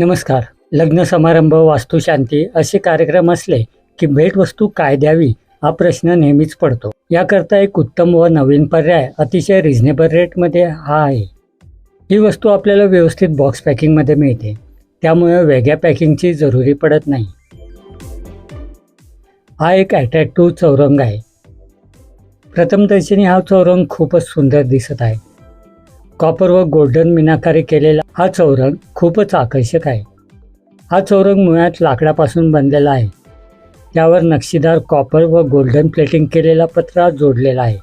नमस्कार. लग्न समारंभ वास्तुशांती असे कार्यक्रम असले की भेटवस्तू काय द्यावी हा प्रश्न नेहमीच पडतो. याकरता एक उत्तम व नवीन पर्याय अतिशय रिझनेबल रेटमध्ये हा आहे. ही वस्तू आपल्याला व्यवस्थित बॉक्स पॅकिंगमध्ये मिळते. त्यामुळे वेगळ्या पॅकिंगची जरुरी पडत नाही. हा एक अट्रॅक्टिव्ह चौरंग आहे. प्रथमदर्शनी हा चौरंग खूपच सुंदर दिसत आहे. कॉपर व गोल्डन मीनाकारी केलेला हा चौरंग खूपच आकर्षक आहे. हा चौरंग मुळात लाकडापासून बनलेला आहे. त्यावर नक्षीदार कॉपर व गोल्डन प्लेटिंग केलेला पत्रा जोडलेला आहे.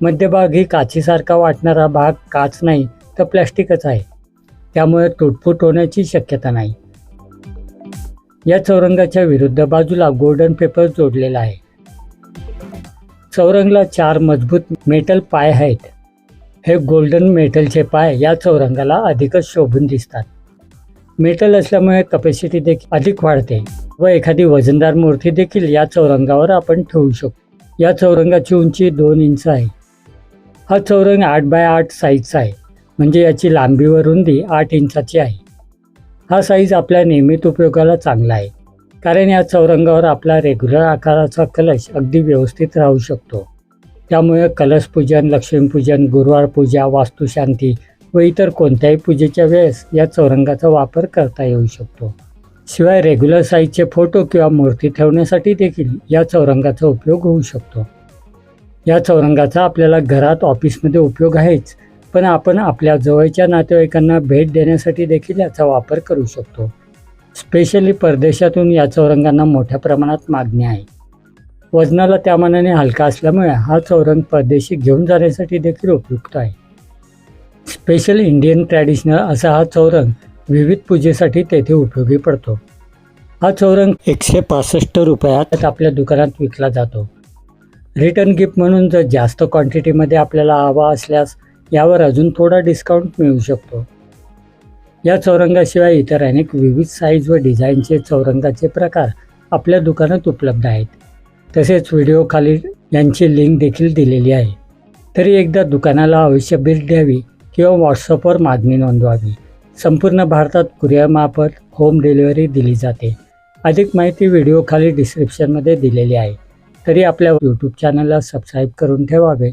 मध्यभागी काचीसारखा वाटणारा भाग काच नाही तर प्लॅस्टिकच आहे. त्यामुळे तुटफूट होण्याची शक्यता नाही. या चौरंगाच्या विरुद्ध बाजूला गोल्डन पेपर जोडलेला आहे. चौरंगला चार मजबूत मेटल पाय आहेत. हे गोल्डन मेटलचे पाय या चौरंगाला अधिकच शोभून दिसतात. मेटल असल्यामुळे कपॅसिटी देखील अधिक वाढते व एखादी वजनदार मूर्ती देखील या चौरंगावर आपण ठेवू शकतो. या चौरंगाची उंची दोन इंच आहे. हा चौरंग आठ बाय आठ साईजचा आहे म्हणजे याची लांबी व रुंदी आठ इंचाची आहे. हा साईज आपल्या नियमित उपयोगाला चांगला आहे कारण या चौरंगावर आपला रेग्युलर आकाराचा कलश अगदी व्यवस्थित राहू शकतो. त्यामुळे कलशपूजन लक्ष्मीपूजन गुरुवार पूजा वास्तुशांती व इतर कोणत्याही पूजेच्या वेळेस या चौरंगाचा वापर करता येऊ शकतो. शिवाय रेग्युलर साईजचे फोटो किंवा मूर्ती ठेवण्यासाठी देखील या चौरंगाचा उपयोग होऊ शकतो. या चौरंगाचा आपल्याला घरात ऑफिसमध्ये उपयोग आहेच पण आपण आपल्या जवळच्या नातेवाईकांना भेट देण्यासाठी देखील याचा वापर करू शकतो. स्पेशली परदेशातून या चौरंगांना मोठ्या प्रमाणात मागणी आहे. वजनाला त्या मानाने हलका असल्यामुळे हा चौरंग परदेशी घेऊन जाण्यासाठी देखील उपयुक्त आहे. स्पेशल इंडियन ट्रॅडिशनल असा हा चौरंग विविध पूजेसाठी तेथे उपयोगी पडतो. हा चौरंग एकशे पासष्ट रुपयात आपल्या दुकानात विकला जातो. रिटर्न गिफ्ट म्हणून जर जास्त क्वांटिटीमध्ये आपल्याला हवा असल्यास यावर अजून थोडा डिस्काउंट मिळू शकतो. या चौरंगाशिवाय इतर अनेक विविध साईज व डिझाईनचे चौरंगाचे प्रकार आपल्या दुकानात उपलब्ध आहेत. तसेच व्हिडिओखाली यांची लिंक देखील दिलेली आहे. तरी एकदा दुकानाला अवश्य भेट द्यावी किंवा व्हॉट्सअपवर मागणी नोंदवावी. संपूर्ण भारतात कुरियामार्फत होम डिलिव्हरी दिली जाते. अधिक माहिती व्हिडिओखाली डिस्क्रिप्शनमध्ये दिलेली आहे. तरी आपल्या यूट्यूब चॅनलला सबस्क्राईब करून ठेवावे.